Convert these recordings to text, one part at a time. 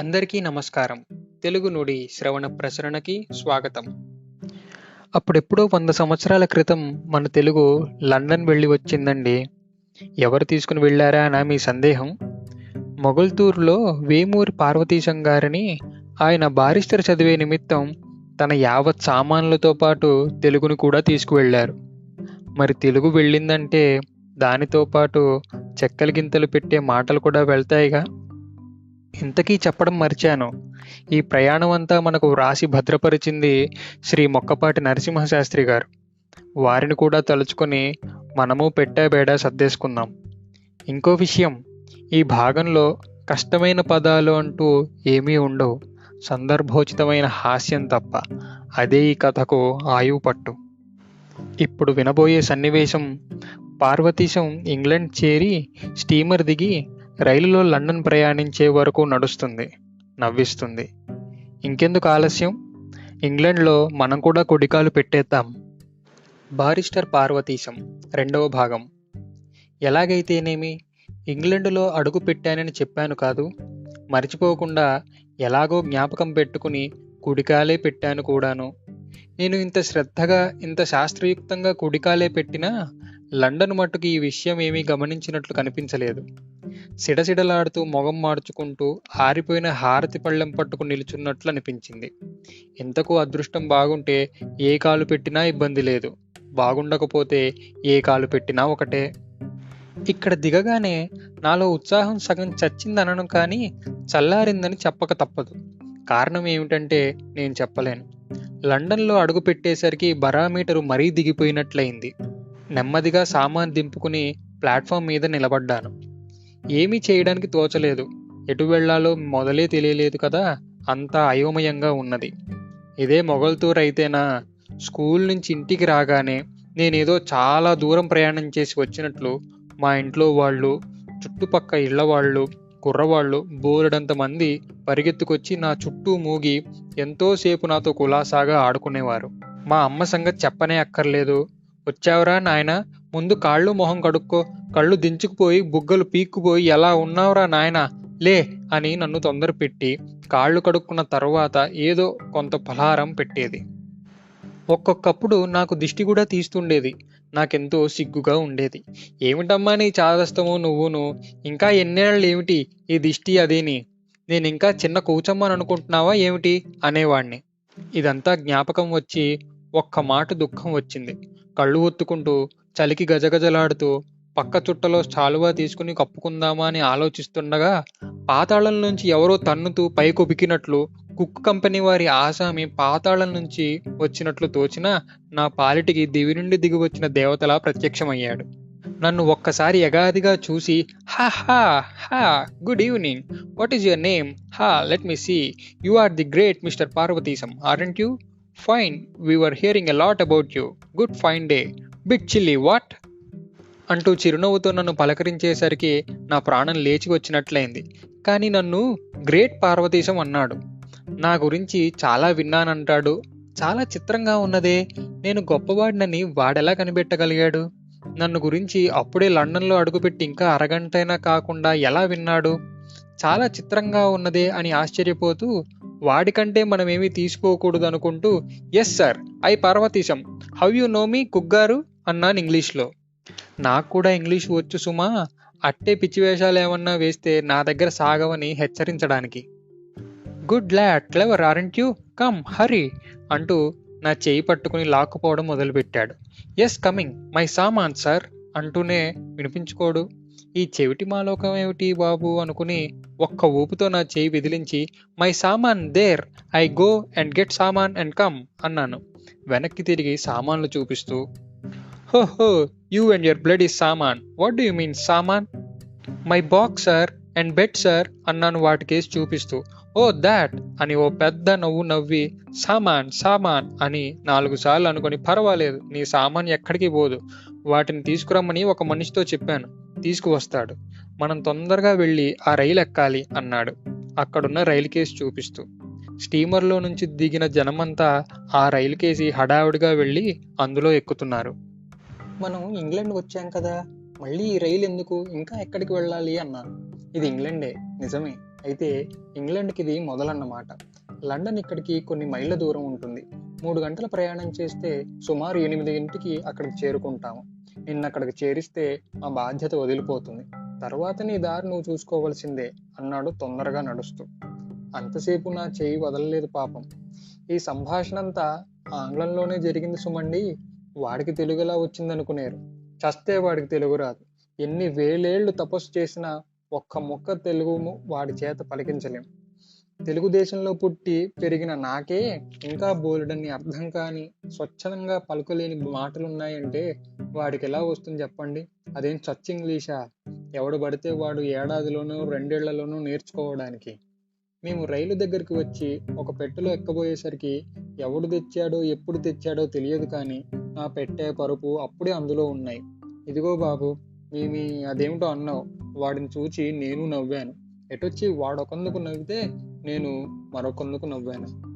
అందరికీ నమస్కారం. తెలుగు నుడి శ్రవణ ప్రసరణకి స్వాగతం. అప్పుడెప్పుడో వంద సంవత్సరాల క్రితం మన తెలుగు లండన్ వెళ్ళి వచ్చిందండి. ఎవరు తీసుకుని వెళ్ళారా అని మీ సందేహం? మొగల్తూరులో వేమూరి పార్వతీశం గారిని ఆయన బారిస్టర్ చదివే నిమిత్తం తన యావత్ సామాన్లతో పాటు తెలుగును కూడా తీసుకువెళ్ళారు. మరి తెలుగు వెళ్ళిందంటే దానితో పాటు చెక్కల గింతలు పెట్టే మాటలు కూడా వెళ్తాయిగా? ఇంతకీ చెప్పడం మర్చాను. ఈ ప్రయాణం అంతా మనకు వ్రాసి భద్రపరిచింది శ్రీ మొక్కపాటి నరసింహశాస్త్రి గారు. వారిని కూడా తలుచుకొని మనము పెట్టా బేడా సర్దేసుకుందాం. ఇంకో విషయం ఈ భాగంలో కష్టమైన పదాలు అంటూ ఏమీ ఉండవు. సందర్భోచితమైన హాస్యం తప్ప అదే ఈ కథకు ఆయువు పట్టు. ఇప్పుడు వినబోయే సన్నివేశం పార్వతీశం ఇంగ్లాండ్ చేరి స్టీమర్ దిగి రైలులో లండన్ ప్రయాణించే వరకు నడుస్తుంది నవ్విస్తుంది. ఇంకెందుకు ఆలస్యం? ఇంగ్లాండ్లో మనం కూడా కొడికాలు పెట్టేద్దాం. బారిస్టర్ పార్వతీశం రెండవ భాగం. ఎలాగైతేనేమి? ఇంగ్లండులో అడుగు పెట్టానని చెప్పాను కాదు. మర్చిపోకుండా ఎలాగో జ్ఞాపకం పెట్టుకుని కుడికాలే పెట్టాను కూడాను. నేను ఇంత శ్రద్ధగా ఇంత శాస్త్రయుక్తంగా కుడికాలే పెట్టినా లండన్ మట్టుకు ఈ విషయం ఏమీ గమనించినట్లు కనిపించలేదు. సిడసిడలాడుతూ మొగం మార్చుకుంటూ ఆరిపోయిన హారతి పళ్ళెం పట్టుకుని నిలుచున్నట్లు అనిపించింది. ఎంతకు అదృష్టం బాగుంటే ఏ కాలు పెట్టినా ఇబ్బంది లేదు. బాగుండకపోతే ఏ కాలు పెట్టినా ఒకటే. ఇక్కడ దిగగానే నాలో ఉత్సాహం సగం చచ్చిందనను కానీ చల్లారిందని చెప్పక తప్పదు. కారణం ఏమిటంటే నేను చెప్పలేను. లండన్లో అడుగు పెట్టేసరికి బరామీటరు మరీ దిగిపోయినట్లయింది. నెమ్మదిగా సామాన్ దింపుకుని ప్లాట్ఫామ్ మీద నిలబడ్డాను. ఏమీ చేయడానికి తోచలేదు. ఎటు వెళ్ళాలో మొదలే తెలియలేదు కదా అంతా అయోమయంగా ఉన్నది. ఇదే మొగల్తూర్ అయితేనా స్కూల్ నుంచి ఇంటికి రాగానే నేనేదో చాలా దూరం ప్రయాణం చేసి వచ్చినట్లు మా ఇంట్లో వాళ్ళు చుట్టుపక్క ఇళ్ళ వాళ్ళు కుర్రవాళ్ళు బోలెడంత మంది పరిగెత్తుకొచ్చి నా చుట్టూ మూగి ఎంతోసేపు నాతో కులాసాగా ఆడుకునేవారు. మా అమ్మ సంగతి చెప్పనే అక్కర్లేదు వచ్చావురా నాయన ముందు కాళ్ళు మొహం కడుక్కో కళ్ళు దించుకుపోయి బుగ్గలు పీక్కుపోయి ఎలా ఉన్నావురా నాయనా లే అని నన్ను తొందర పెట్టి కాళ్ళు కడుక్కున్న తర్వాత ఏదో కొంత ఫలహారం పెట్టేది. ఒక్కొక్కప్పుడు నాకు దిష్టి కూడా తీస్తుండేది. నాకెంతో సిగ్గుగా ఉండేది. ఏమిటమ్మా నీ చాదస్తము నువ్వును? ఇంకా ఎన్నేళ్ళు ఏమిటి ఈ దిష్టి అదేని? నేను ఇంకా చిన్న కూచమ్మని అనుకుంటున్నావా ఏమిటి? అనేవాణ్ణి. ఇదంతా జ్ఞాపకం వచ్చి ఒక్క మాట దుఃఖం వచ్చింది. కళ్ళు ఒత్తుకుంటూ చలికి గజగజలాడుతూ పక్క చుట్టలో చాలువా తీసుకుని కప్పుకుందామా అని ఆలోచిస్తుండగా పాతాళం నుంచి ఎవరో తన్నుతూ పైకొబికినట్లు కుక్ కంపెనీ వారి ఆసామి పాతాళం నుంచి వచ్చినట్లు తోచిన నా పాలిటికి దివి నుండి దిగి వచ్చిన దేవతలా ప్రత్యక్షమయ్యాడు. నన్ను ఒక్కసారి యగాదిగా చూసి హా హా హా good evening. What is your name? హా let me see. You are the great mister Parvatheesam. Aren't you? Fine we were hearing a lot about you good fine day bit chilly what అంటూ చిరునవ్వుతో నన్ను పలకరించేసరికి నా ప్రాణం లేచి వచ్చినట్లయింది కానీ నన్ను great Parvateesam అన్నాడు. నా గురించి చాలా విన్నానంటాడు. చాలా చిత్రంగా ఉన్నదే. నేను గొప్పవాడినని వాడెలా కనిపెట్టగలిగాడు? నన్ను గురించి అప్పుడే లండన్లో అడుగుపెట్టి ఇంకా అరగంటైనా కాకుండా ఎలా విన్నాడు? చాలా చిత్రంగా ఉన్నదే అని ఆశ్చర్యపోతూ వాడికంటే మనమేమీ తీసుకోకూడదు అనుకుంటూ yes sir I Parvatheesam how you know me కుగ్గారు? అన్నాను ఇంగ్లీష్లో. నాకు కూడా ఇంగ్లీష్ వచ్చు సుమా అట్టే పిచ్చి వేషాలు ఏమన్నా వేస్తే నా దగ్గర సాగవని హెచ్చరించడానికి. Good lad clever aren't you come hurry అంటూ నా చేయి పట్టుకుని లాక్కుపోవడం మొదలుపెట్టాడు. ఎస్ కమింగ్ మై సామాన్ సార్ అంటూనే వినిపించుకోడు. ఈ చెవిటి మాలోకం ఏమిటి బాబు అనుకుని ఒక్క ఊపుతో నా చేయి విదిలించి మై సామాన్ there I go and get సామాన్ అండ్ కమ్ అన్నాను. వెనక్కి తిరిగి సామాన్లు చూపిస్తూ హో హో you and your blood is సామాన్ వాట్ డూ యూ మీన్ సామాన్? My box sir and bed sir అన్నాను వాటికేసి చూపిస్తూ ఓ దాట్ అని ఓ పెద్ద నవ్వు నవ్వి సామాన్ సామాన్ అని నాలుగు సార్లు అనుకుని పర్వాలేదు నీ సామాన్ ఎక్కడికి పోదు వాటిని తీసుకురమ్మని ఒక మనిషితో చెప్పాను. తీసుకువస్తాడు. మనం తొందరగా వెళ్ళి ఆ రైలు ఎక్కాలి అన్నాడు. అక్కడున్న రైలు కేసు చూపిస్తూ. స్టీమర్లో నుంచి దిగిన జనమంతా ఆ రైలు కేసి హడావుడిగా వెళ్ళి అందులో ఎక్కుతున్నారు. మనం ఇంగ్లాండ్ వచ్చాం కదా మళ్ళీ ఈ రైలు ఎందుకు? ఇంకా ఎక్కడికి వెళ్ళాలి అన్నాను ఇది ఇంగ్లాండే నిజమే. అయితే ఇంగ్లాండ్కి ఇది మొదలన్నమాట. లండన్ ఇక్కడికి కొన్ని మైళ్ళ దూరం ఉంటుంది. మూడు గంటల ప్రయాణం చేస్తే సుమారు ఎనిమిది ఇంటికి అక్కడికి చేరుకుంటాము. నిన్న అక్కడికి చేరిస్తే ఆ బాధ్యత వదిలిపోతుంది. తర్వాత నీ దారి నువ్వు చూసుకోవలసిందే అన్నాడు తొందరగా నడుస్తూ. అంతసేపు నా చేయి వదలలేదు పాపం. ఈ సంభాషణ అంతా ఆంగ్లంలోనే జరిగింది సుమండి. వాడికి తెలుగులా వచ్చిందనుకునేరు. చస్తే వాడికి తెలుగు రాదు. ఎన్ని వేలేళ్ళు తపస్సు చేసినా ఒక్క ముక్క తెలుగు వాడి చేత పలికించలేం. తెలుగుదేశంలో పుట్టి పెరిగిన నాకే ఇంకా బోలెడన్ని అర్థం కాని స్వచ్ఛందంగా పలుకలేని మాటలున్నాయంటే వాడికి ఎలా వస్తుంది చెప్పండి? అదేం చచ్చ ఇంగ్లీషా? ఎవడు పడితే వాడు ఏడాదిలోనూ రెండేళ్ళలోనూ నేర్చుకోవడానికి. మేము రైలు దగ్గరికి వచ్చి ఒక పెట్టెలో ఎక్కబోయేసరికి ఎవడు తెచ్చాడో ఎప్పుడు తెచ్చాడో తెలియదు కానీ నా పెట్టే పరుపు అప్పుడే అందులో ఉన్నాయి. ఇదిగో బాబు మీ మీ అదేమిటో అన్నావు. వాడిని చూచి నేను నవ్వాను. ఎటొచ్చి వాడొకందుకు నవ్వితే నేను మరొకందుకు నవ్వాను.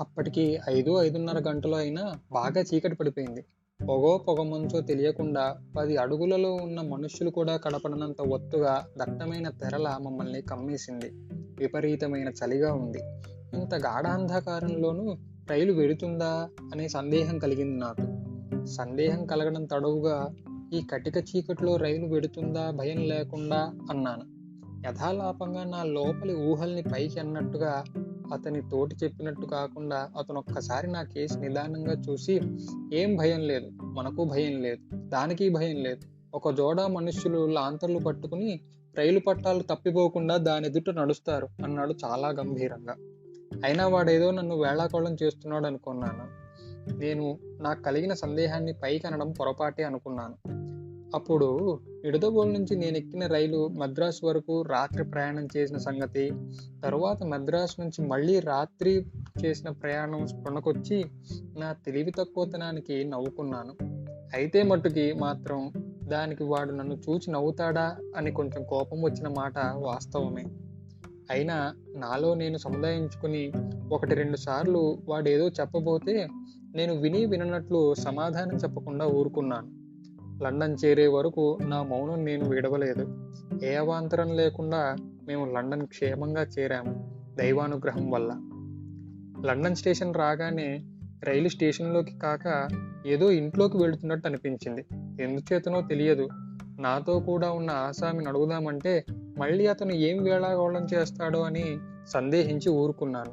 అప్పటికి ఐదు ఐదున్నర గంటలు అయినా బాగా చీకటి పడిపోయింది. పొగో పొగ మంచో తెలియకుండా పది అడుగులలో ఉన్న మనుష్యులు కూడా కడపడనంత ఒత్తుగా దట్టమైన తెరల మమ్మల్ని కమ్మేసింది. విపరీతమైన చలిగా ఉంది. ఇంత గాఢాంధకారంలోనూ రైలు వెడుతుందా అనే సందేహం కలిగింది నాకు. సందేహం కలగడం తడవుగా ఈ కటిక చీకట్లో రైలు వెడుతుందా భయం లేకుండా అన్నాను. యథాలాపంగా నా లోపలి ఊహల్ని పైకి అన్నట్టుగా అతని తోటి చెప్పినట్టు కాకుండా అతను ఒక్కసారి నా కేసు నిదానంగా చూసి ఏం భయం లేదు. మనకు భయం లేదు. దానికి భయం లేదు. ఒక జోడా మనుష్యులు లాంతర్లు పట్టుకుని రైలు పట్టాలు తప్పిపోకుండా దాని ఎదుట నడుస్తారు అన్నాడు చాలా గంభీరంగా. అయినా వాడేదో నన్ను వేళాకోళం చేస్తున్నాడు అనుకున్నాను నేను నాకు కలిగిన సందేహాన్ని పైకి అనడం పొరపాటే అనుకున్నాను. అప్పుడు నిడదవోలు నుంచి నేను ఎక్కిన రైలు మద్రాసు వరకు రాత్రి ప్రయాణం చేసిన సంగతి తరువాత మద్రాసు నుంచి మళ్ళీ రాత్రి చేసిన ప్రయాణం స్పృణకొచ్చి నా తెలివి తక్కువతనానికి నవ్వుకున్నాను. అయితే మట్టుకి మాత్రం దానికి వాడు నన్ను చూచి నవ్వుతాడా అని కొంచెం కోపం వచ్చిన మాట వాస్తవమే. అయినా నాలో నేను సముదాయించుకుని ఒకటి రెండు సార్లు వాడేదో చెప్పబోతే నేను విని విననట్లు సమాధానం చెప్పకుండా ఊరుకున్నాను. లండన్ చేరే వరకు నా మౌనం నేను విడవలేదు. ఏ అవాంతరం లేకుండా మేము లండన్ క్షేమంగా చేరాము దైవానుగ్రహం వల్ల. లండన్ స్టేషన్ రాగానే రైలు స్టేషన్లోకి కాక ఏదో ఇంట్లోకి వెళుతున్నట్టు అనిపించింది. ఎందుచేతనో తెలియదు. నాతో కూడా ఉన్న ఆసామిని అడుగుదామంటే మళ్ళీ అతను ఏం వేళాగోళం చేస్తాడో అని సందేహించి ఊరుకున్నాను.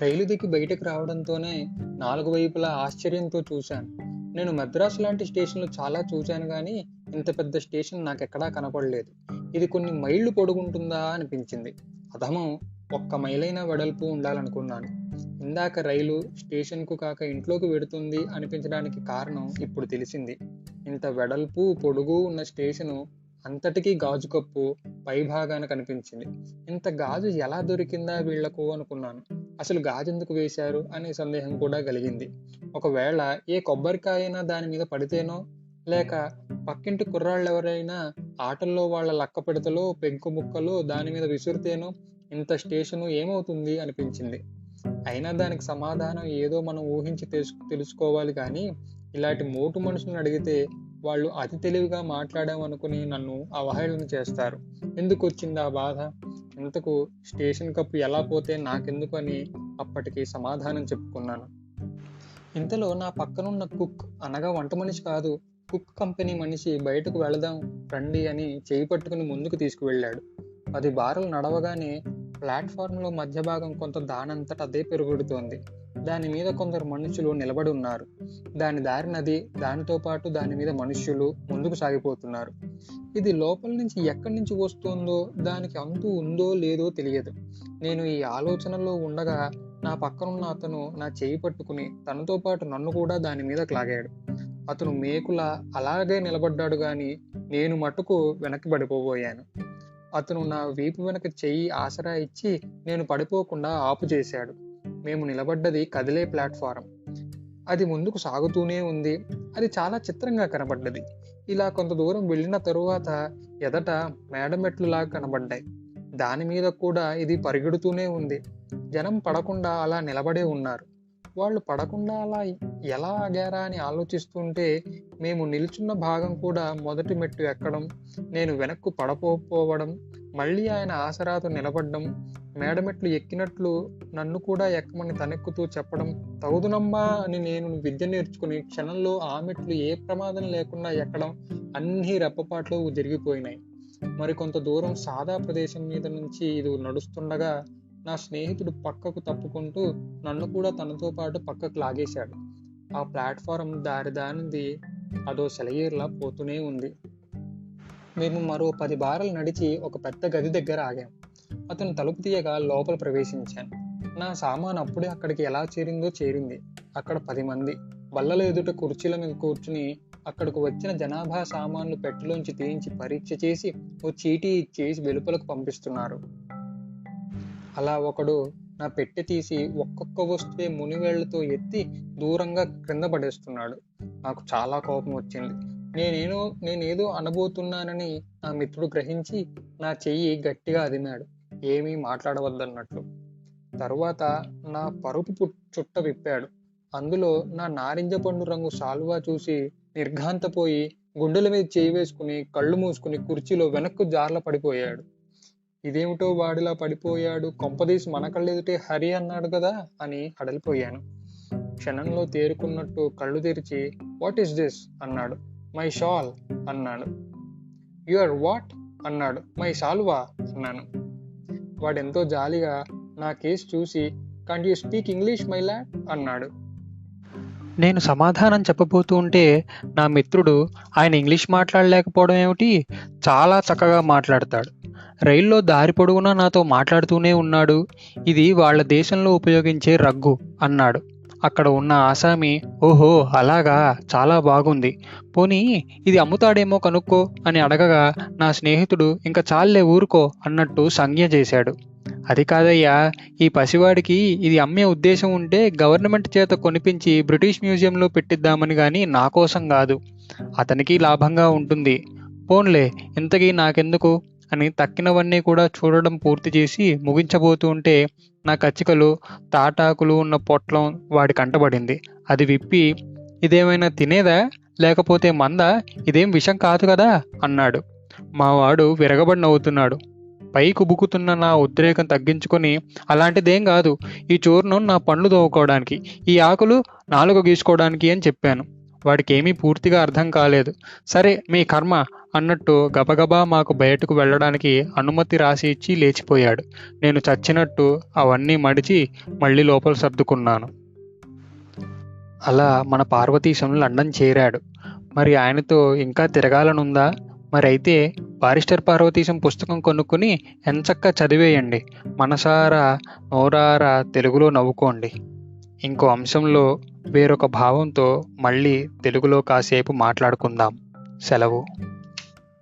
రైలు దిక్కి బయటకు రావడంతోనే నాలుగు వైపులా ఆశ్చర్యంతో చూశాను. నేను మద్రాసు లాంటి స్టేషన్లు చాలా చూశాను కానీ ఇంత పెద్ద స్టేషన్ నాకు ఎక్కడా కనపడలేదు. ఇది కొన్ని మైళ్ళు పొడుగుంటుందా అనిపించింది. అధమం ఒక్క మైలైన వెడల్పు ఉండాలనుకున్నాను. ఇందాక రైలు స్టేషన్కు కాక ఇంట్లోకి వెడుతుంది అనిపించడానికి కారణం ఇప్పుడు తెలిసింది. ఇంత వెడల్పు పొడుగు ఉన్న స్టేషను అంతటికీ గాజు కప్పు పైభాగాన కనిపించింది. ఇంత గాజు ఎలా దొరికిందా వీళ్ళకు అనుకున్నాను. అసలు గాజెందుకు వేశారు అనే సందేహం కూడా కలిగింది. ఒకవేళ ఏ కొబ్బరికాయైనా దాని మీద పడితేనో లేక పక్కింటి కుర్రాళ్ళు ఎవరైనా ఆటల్లో వాళ్ళ లక్క పిడతలో పెంకు ముక్కలు దాని మీద విసురితేనో ఇంత స్టేషను ఏమవుతుంది అనిపించింది. అయినా దానికి సమాధానం ఏదో మనం ఊహించి తెలుసు తెలుసుకోవాలి కానీ ఇలాంటి మోటు మనుషులను అడిగితే వాళ్ళు అతి తెలివిగా మాట్లాడామనుకుని నన్ను అవహేళన చేస్తారు. ఎందుకు వచ్చింది ఆ బాధ? ఇంతకు స్టేషన్ కప్పు ఎలా పోతే నాకెందుకు అని అప్పటికి సమాధానం చెప్పుకున్నాను. ఇంతలో నా పక్కనున్న కుక్ అనగా వంట మనిషి కాదు కుక్ కంపెనీ మనిషి బయటకు వెళదాం రండి అని చేయి పట్టుకుని ముందుకు తీసుకువెళ్ళాడు. పది బారులు నడవగానే ప్లాట్ఫారంలో మధ్య భాగం కొంత దానంతట అదే పెరుగుడుతోంది. దాని మీద కొందరు మనుషులు నిలబడి ఉన్నారు. దాని దారినది దానితో పాటు దాని మీద మనుష్యులు ముందుకు సాగిపోతున్నారు. ఇది లోపల నుంచి ఎక్కడి నుంచి వస్తుందో దానికి అంతు ఉందో లేదో తెలియదు. నేను ఈ ఆలోచనలో ఉండగా నా పక్కనున్న అతను నా చేయి పట్టుకుని తనతో పాటు నన్ను కూడా దాని మీద లాగాడు. అతను మేకుల అలాగే నిలబడ్డాడు గాని నేను మటుకు వెనక్కి పడిపోబోయాను. అతను నా వీపు వెనక చెయ్యి ఆసరా ఇచ్చి నేను పడిపోకుండా ఆపు చేశాడు. మేము నిలబడ్డది కదిలే ప్లాట్ఫారం. అది ముందుకు సాగుతూనే ఉంది. అది చాలా చిత్రంగా కనబడ్డది. ఇలా కొంత దూరం వెళ్ళిన తరువాత ఎదట మేడమెట్లులా కనబడ్డాయి. దాని మీద కూడా ఇది పరిగెడుతూనే ఉంది. జనం పడకుండా అలా నిలబడే ఉన్నారు. వాళ్ళు పడకుండా అలా ఎలా ఆగారా అని ఆలోచిస్తుంటే మేము నిల్చున్న భాగం కూడా మొదటి మెట్టు ఎక్కడం నేను వెనక్కు పడపోవడం మళ్ళీ ఆయన ఆసరాతో నిలబడ్డం మేడమెట్లు ఎక్కినట్లు నన్ను కూడా ఎక్కమని తనెక్కుతూ చెప్పడం తగుదునమ్మా అని నేను విద్య నేర్చుకుని క్షణంలో ఆ మెట్లు ఏ ప్రమాదం లేకుండా ఎక్కడం అన్ని రెప్పపాట్లు జరిగిపోయినాయి. మరికొంత దూరం సాదా ప్రదేశం మీద నుంచి ఇది నడుస్తుండగా నా స్నేహితుడు పక్కకు తప్పుకుంటూ నన్ను కూడా తనతో పాటు పక్కకు లాగేశాడు. ఆ ప్లాట్ఫారం దారి దానిది అదో సెలయేర్లా పోతూనే ఉంది. మేము మరో పది బారలు నడిచి ఒక పెద్ద గది దగ్గర ఆగాం. అతను తలుపు తీయగా లోపల ప్రవేశించాను. నా సామాన్ అప్పుడే అక్కడికి ఎలా చేరిందో చేరింది. అక్కడ పది మంది బల్లల ఎదుట కుర్చీల మీద కూర్చుని అక్కడికి వచ్చిన జనాభా సామాన్లు పెట్టెలోంచి తీయించి పరీక్ష చేసి ఓ చీటీ ఇచ్చేసి వెలుపలకు పంపిస్తున్నారు. అలా ఒకడు నా పెట్టె తీసి ఒక్కొక్క వస్తువే మునివేళ్ళతో ఎత్తి దూరంగా క్రింద పడేస్తున్నాడు. నాకు చాలా కోపం వచ్చింది. నేనేనో నేనేదో అనబోతున్నానని నా మిత్రుడు గ్రహించి నా చెయ్యి గట్టిగా అదిమాడు. ఏమీ మాట్లాడవద్దన్నట్లు తరువాత నా పరుపు చుట్ట విప్పాడు. అందులో నా నారింజ పండు రంగు శాలువా చూసి నిర్ఘాంతపోయి గుండెల మీద చేయి వేసుకుని కళ్ళు మూసుకుని కుర్చీలో వెనక్కు జార్ల పడిపోయాడు. ఇదేమిటో వాడిలా పడిపోయాడు. కొంపదీసి మన కళ్ళెదుటే హరి అన్నాడు కదా అని కడలిపోయాను క్షణంలో తేరుకున్నట్టు కళ్ళు తెరిచి వాట్ ఈస్ దిస్ అన్నాడు. మై షాల్ అన్నాడు. యువర్ వాట్ అన్నాడు. మై షాల్వా అన్నాను. వాడెంతో జాలిగా నా కేసు చూసి can't you speak English my lad అన్నాడు. నేను సమాధానం చెప్పబోతూ ఉంటే నా మిత్రుడు ఆయన ఇంగ్లీష్ మాట్లాడలేకపోవడం ఏమిటి? చాలా చక్కగా మాట్లాడతాడు. రైల్లో దారి పొడవునా నాతో మాట్లాడుతూనే ఉన్నాడు. ఇది వాళ్ళ దేశంలో ఉపయోగించే రగ్గు అన్నాడు. అక్కడ ఉన్న ఆసామి ఓహో అలాగా చాలా బాగుంది. పోనీ ఇది అమ్ముతాడేమో కనుక్కో అని అడగగా నా స్నేహితుడు ఇంకా చాలే ఊరుకో అన్నట్టు సంజ్ఞ చేశాడు. అది కాదయ్యా ఈ పసివాడికి ఇది అమ్మే ఉద్దేశం ఉంటే గవర్నమెంట్ చేత కొనిపించి బ్రిటిష్ మ్యూజియంలో పెట్టిద్దామని కానీ నా కోసం కాదు. అతనికి లాభంగా ఉంటుంది. పోన్లే ఇంతకీ నాకెందుకు? అని తక్కినవన్నీ కూడా చూడడం పూర్తి చేసి ముగించబోతూ ఉంటే నా కచ్చికలు తాటాకులు ఉన్న పొట్లం వాడి కంటబడింది అది విప్పి ఇదేమైనా తినేదా? లేకపోతే మంద? ఇదేం విషం కాదు కదా? అన్నాడు. మావాడు విరగబడి నవ్వుతున్నాడు పై కుబుకుతున్న నా ఉద్రేకం తగ్గించుకొని అలాంటిదేం కాదు. ఈ చూర్ణం నా పండ్లు తోముకోవడానికి ఈ ఆకులు నాలుగు గీసుకోవడానికి అని చెప్పాను. వాడికి ఏమీ పూర్తిగా అర్థం కాలేదు. సరే మీ కర్మ. అన్నట్టు గబగబా మాకు బయటకు వెళ్ళడానికి అనుమతి రాసి ఇచ్చి లేచిపోయాడు. నేను చచ్చినట్టు అవన్నీ మడిచి మళ్ళీ లోపల సర్దుకున్నాను. అలా మన పార్వతీశం లండన్ చేరాడు. మరి ఆయనతో ఇంకా తిరగాలనుందా? మరి అయితే బారిస్టర్ పార్వతీశం పుస్తకం కొనుక్కుని ఎంచక్కా చదివేయండి. మనసారా నోరారా తెలుగులో నవ్వుకోండి. ఇంకో అంశంలో వేరొక భావంతో మళ్ళీ తెలుగులో కాసేపు మాట్లాడుకుందాం. సెలవు.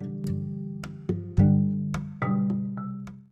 thank you